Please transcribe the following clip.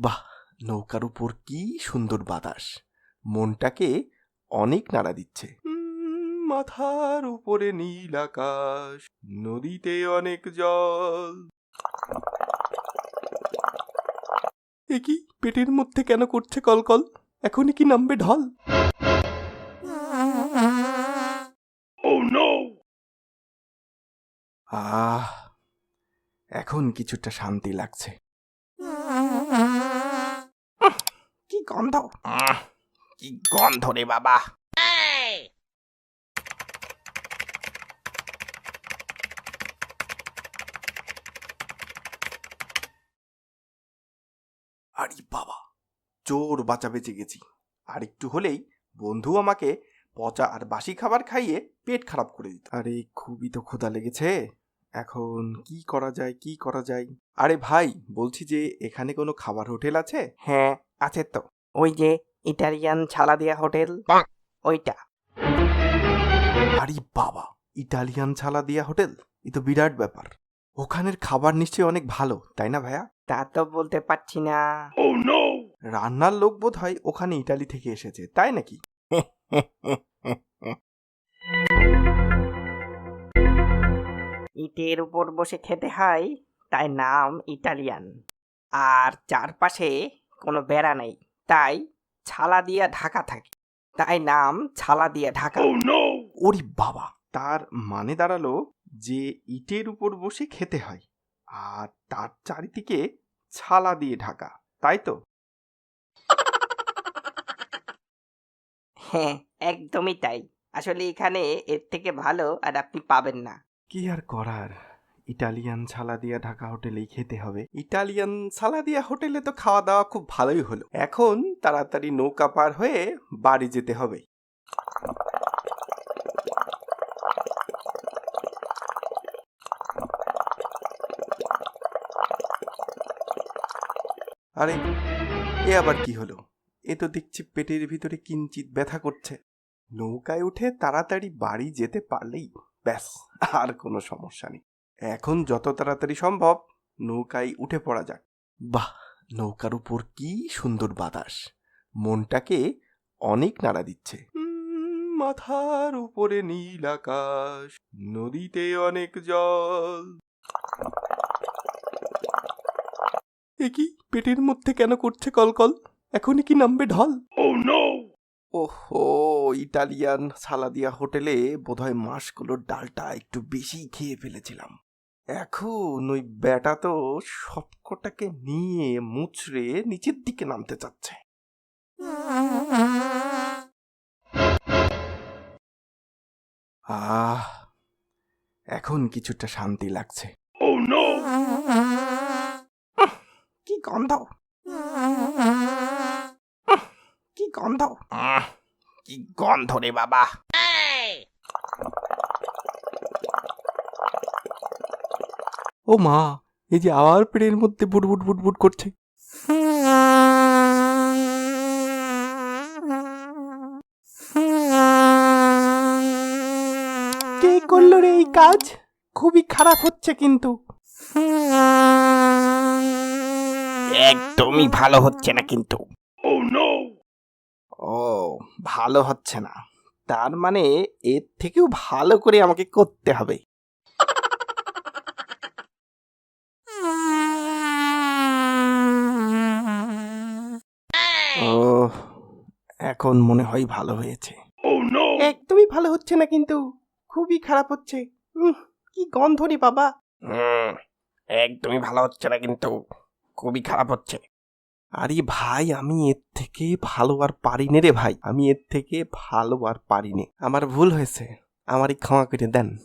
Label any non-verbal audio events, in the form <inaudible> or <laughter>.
বাহ নৌকার উপর কি সুন্দর বাতাস। মনটাকে অনেক নাড়া দিচ্ছে। মাথার উপরে নীল আকাশ নদীতে অনেক জল। এ কি পেটের মধ্যে কেন করছে কলকল? এখনই কি নামবে ঢল? আহ এখন কিছুটা শান্তি লাগছে। কি গন্ধ? আহ, কি গন্ধ রে বাবা। আরে বাবা চোর বাঁচা বেঁচে গেছি। আর একটু হলেই বন্ধু আমাকে পচা আর বাসি খাবার খাইয়ে পেট খারাপ করে দিত। আরে খুবই তো ক্ষুধা লেগেছে। এখন কি করা যায় কি করা যায়? আরে ভাই বলছি যে এখানে কোনো খাবার হোটেল আছে? হ্যাঁ আছে তো। ওই যে ইটালিয়ান ছালা দেয়া হোটেল ওইটা। আরে বাবা ইটালিয়ান ছালা দিয়া হোটেল? এ তো বিরাট ব্যাপার। ওখানের খাবার নিশ্চয়ই অনেক ভালো তাই না ভাইয়া? তা তো বলতে পারছি না। রান্নার লোক বোধ হয় ওখানে ইটালি থেকে এসেছে তাই নাকি? ইটের উপর বসে খেতে হয় তাই নাম ইটালিয়ান। আর চারপাশে কোনো বেড়া নেই। তাই ছালা দিয়া ঢাকা থাকে। তাই নাম ছালা দিয়া ঢাকা। ওরে বাবা। তার মানে দাঁড়াল যে ইটের উপর বসে খেতে হয় আর তার চারিদিকে ছালা দিয়ে ঢাকা তাই তো? <laughs> হ্যাঁ একদমই তাই। আসলে এখানে এর থেকে ভালো আর আপনি পাবেন না। কি আর করার? ইটালিয়ান ছালা দিয়া ঢাকা হোটেলেই খেতে হবে। ইটালিয়ান ছালা দিয়া হোটেলে তো খাওয়া দাওয়া খুব ভালোই হলো। এখন তাড়াতাড়ি নৌকা পার হয়ে বাড়ি যেতে হবে। আরে, এ আবার কি হলো? এ তো দেখছি পেটের ভিতরে কিঞ্চিত ব্যথা করছে। নৌকায় উঠে তাড়াতাড়ি বাড়ি যেতে পারলেই, ব্যাস, আর কোনো সমস্যা নেই। এখন যত তাড়াতাড়ি সম্ভব নৌকায় উঠে পড়া যাক। বাহ নৌকার উপর কি সুন্দর বাতাস। মনটাকে অনেক নাড়া দিচ্ছে। মাথার উপরে নীল আকাশ নদীতে অনেক জল। এ কি পেটের মধ্যে কেন করছে কলকল? এখনই কি নামবে ঢল? ওহো ইটালিয়ান সালাদিয়া হোটেলে বোধহয় মাসগুলোর ডালটা একটু বেশি খেয়ে ফেলেছিলাম। এখন ওই ব্যাটা তো সবকটাকে নিয়ে মুচড়ে নিচের দিকে নামতে চাচ্ছে। আহ এখন কিছুটা শান্তি লাগছে। কি গন্ধ? কি গন্ধ? কি গন্ধ রে বাবা। ও মা এই যে আবার পেটের মধ্যে বুটবুট বুটবুট করছে। কে করল রে এই কাজ? খুবই খারাপ হচ্ছে কিন্তু। একদমই ভালো হচ্ছে না কিন্তু। ও ভালো হচ্ছে না। তার মানে এর থেকেও ভালো করে আমাকে করতে হবে। ও এখন মনে হয় ভালো হয়েছে। একদমই ভালো হচ্ছে না কিন্তু খুবই খারাপ হচ্ছে। উহ, কি গন্ধ রে বাবা। একদমই ভালো হচ্ছে না কিন্তু খুবই খারাপ হচ্ছে। আরে ভাই আমি এর থেকে ভালো আর পারি নে রে ভাই। আমি এর থেকে ভালো আর পারি নে আমার ভুল হয়েছে। আমারই ক্ষমা করে দেন।